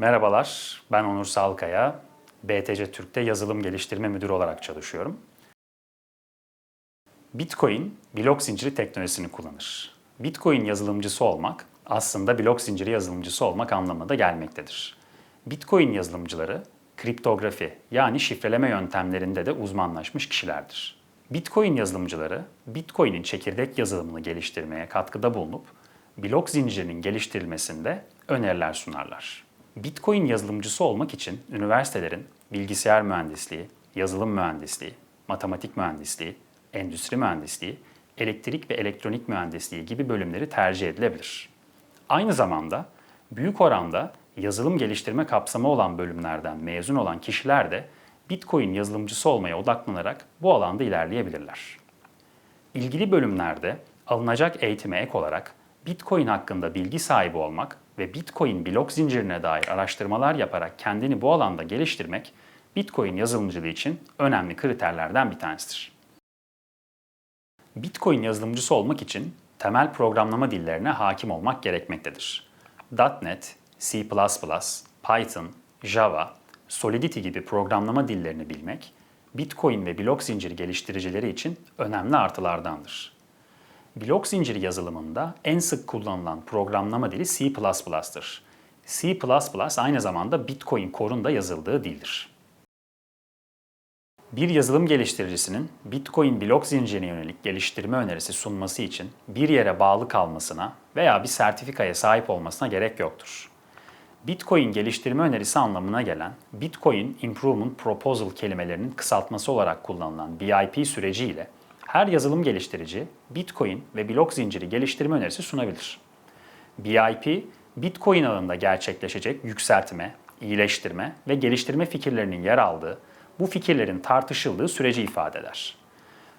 Merhabalar, ben Onur Salkaya. BTC Türk'te yazılım geliştirme müdürü olarak çalışıyorum. Bitcoin, blok zinciri teknolojisini kullanır. Bitcoin yazılımcısı olmak aslında blok zinciri yazılımcısı olmak anlamına da gelmektedir. Bitcoin yazılımcıları kriptografi yani şifreleme yöntemlerinde de uzmanlaşmış kişilerdir. Bitcoin yazılımcıları Bitcoin'in çekirdek yazılımını geliştirmeye katkıda bulunup blok zincirinin geliştirilmesinde öneriler sunarlar. Bitcoin yazılımcısı olmak için üniversitelerin bilgisayar mühendisliği, yazılım mühendisliği, matematik mühendisliği, endüstri mühendisliği, elektrik ve elektronik mühendisliği gibi bölümleri tercih edilebilir. Aynı zamanda büyük oranda yazılım geliştirme kapsamı olan bölümlerden mezun olan kişiler de Bitcoin yazılımcısı olmaya odaklanarak bu alanda ilerleyebilirler. İlgili bölümlerde alınacak eğitime ek olarak Bitcoin hakkında bilgi sahibi olmak ve Bitcoin blok zincirine dair araştırmalar yaparak kendini bu alanda geliştirmek Bitcoin yazılımcılığı için önemli kriterlerden bir tanesidir. Bitcoin yazılımcısı olmak için temel programlama dillerine hakim olmak gerekmektedir. .NET, C++, Python, Java, Solidity gibi programlama dillerini bilmek, Bitcoin ve blok zinciri geliştiricileri için önemli artılardandır. Blok zinciri yazılımında en sık kullanılan programlama dili C++'tır. C++ aynı zamanda Bitcoin Core'un da yazıldığı dildir. Bir yazılım geliştiricisinin Bitcoin blok zincirine yönelik geliştirme önerisi sunması için bir yere bağlı kalmasına veya bir sertifikaya sahip olmasına gerek yoktur. Bitcoin geliştirme önerisi anlamına gelen Bitcoin Improvement Proposal kelimelerinin kısaltması olarak kullanılan BIP süreci ile her yazılım geliştirici Bitcoin ve blok zinciri geliştirme önerisi sunabilir. BIP, Bitcoin ağında gerçekleşecek yükseltme, iyileştirme ve geliştirme fikirlerinin yer aldığı, bu fikirlerin tartışıldığı süreci ifade eder.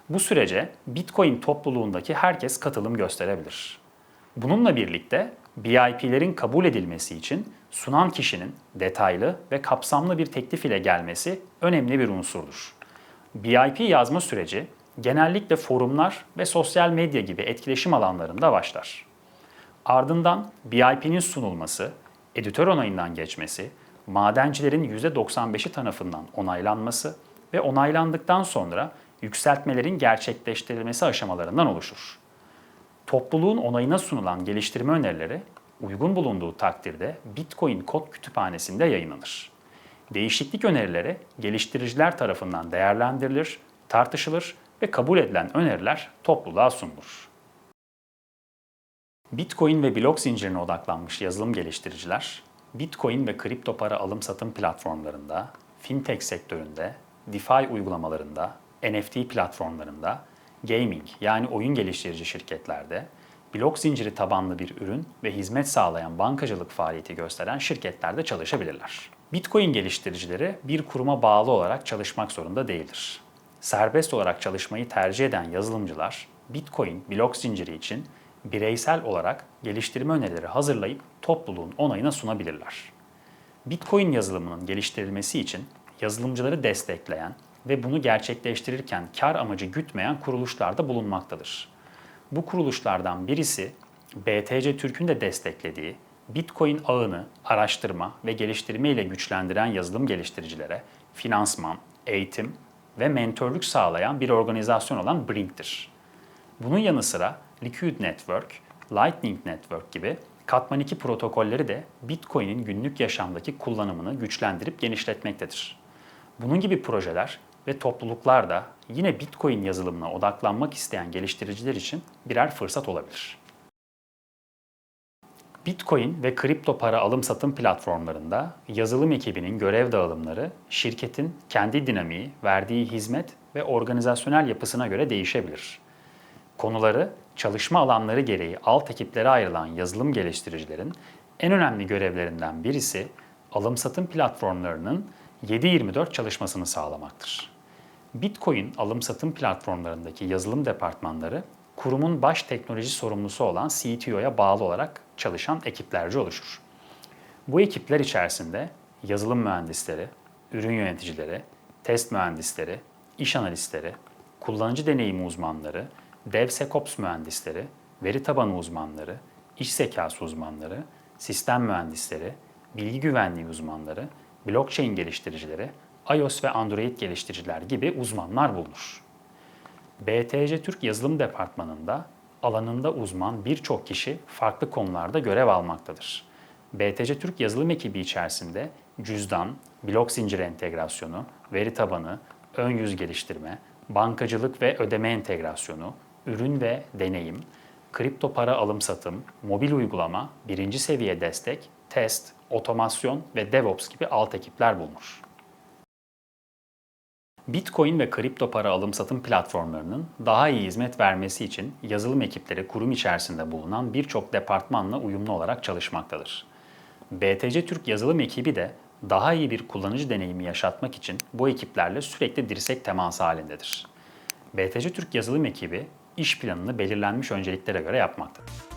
Bu sürece Bitcoin topluluğundaki herkes katılım gösterebilir. Bununla birlikte BIP'lerin kabul edilmesi için sunan kişinin detaylı ve kapsamlı bir teklif ile gelmesi önemli bir unsurdur. BIP yazma süreci genellikle forumlar ve sosyal medya gibi etkileşim alanlarında başlar. Ardından BIP'nin sunulması, editör onayından geçmesi, madencilerin %95'i tarafından onaylanması ve onaylandıktan sonra yükseltmelerin gerçekleştirilmesi aşamalarından oluşur. Topluluğun onayına sunulan geliştirme önerileri uygun bulunduğu takdirde Bitcoin kod kütüphanesinde yayınlanır. Değişiklik önerileri geliştiriciler tarafından değerlendirilir, tartışılır ve kabul edilen öneriler topluluğa sunulur. Bitcoin ve blok zincirine odaklanmış yazılım geliştiriciler, Bitcoin ve kripto para alım satım platformlarında, fintech sektöründe, DeFi uygulamalarında, NFT platformlarında, gaming yani oyun geliştirici şirketlerde, blok zinciri tabanlı bir ürün ve hizmet sağlayan bankacılık faaliyeti gösteren şirketlerde çalışabilirler. Bitcoin geliştiricileri bir kuruma bağlı olarak çalışmak zorunda değildir. Serbest olarak çalışmayı tercih eden yazılımcılar Bitcoin blok zinciri için bireysel olarak geliştirme önerileri hazırlayıp topluluğun onayına sunabilirler. Bitcoin yazılımının geliştirilmesi için yazılımcıları destekleyen ve bunu gerçekleştirirken kar amacı gütmeyen kuruluşlarda bulunmaktadır. Bu kuruluşlardan birisi BTC Türk'ün de desteklediği Bitcoin ağını araştırma ve geliştirme ile güçlendiren yazılım geliştiricilere finansman, eğitim ve mentörlük sağlayan bir organizasyon olan Brink'tir. Bunun yanı sıra Liquid Network, Lightning Network gibi Katman 2 protokolleri de Bitcoin'in günlük yaşamdaki kullanımını güçlendirip genişletmektedir. Bunun gibi projeler ve topluluklar da yine Bitcoin yazılımına odaklanmak isteyen geliştiriciler için birer fırsat olabilir. Bitcoin ve kripto para alım satım platformlarında yazılım ekibinin görev dağılımları şirketin kendi dinamiği, verdiği hizmet ve organizasyonel yapısına göre değişebilir. Konuları, çalışma alanları gereği alt ekiplere ayrılan yazılım geliştiricilerin en önemli görevlerinden birisi alım satım platformlarının 7/24 çalışmasını sağlamaktır. Bitcoin alım satım platformlarındaki yazılım departmanları kurumun baş teknoloji sorumlusu olan CTO'ya bağlı olarak çalışan ekiplerce oluşur. Bu ekipler içerisinde yazılım mühendisleri, ürün yöneticileri, test mühendisleri, iş analistleri, kullanıcı deneyimi uzmanları, DevSecOps mühendisleri, veri tabanı uzmanları, iş zekası uzmanları, sistem mühendisleri, bilgi güvenliği uzmanları, blockchain geliştiricileri, iOS ve Android geliştiriciler gibi uzmanlar bulunur. BTC Türk Yazılım Departmanı'nda alanında uzman birçok kişi farklı konularda görev almaktadır. BTC Türk yazılım ekibi içerisinde cüzdan, blok zinciri entegrasyonu, veri tabanı, ön yüz geliştirme, bankacılık ve ödeme entegrasyonu, ürün ve deneyim, kripto para alım satım, mobil uygulama, birinci seviye destek, test, otomasyon ve DevOps gibi alt ekipler bulunur. Bitcoin ve kripto para alım satım platformlarının daha iyi hizmet vermesi için yazılım ekipleri kurum içerisinde bulunan birçok departmanla uyumlu olarak çalışmaktadır. BTC Türk yazılım ekibi de daha iyi bir kullanıcı deneyimi yaşatmak için bu ekiplerle sürekli dirsek teması halindedir. BTC Türk yazılım ekibi iş planını belirlenmiş önceliklere göre yapmaktadır.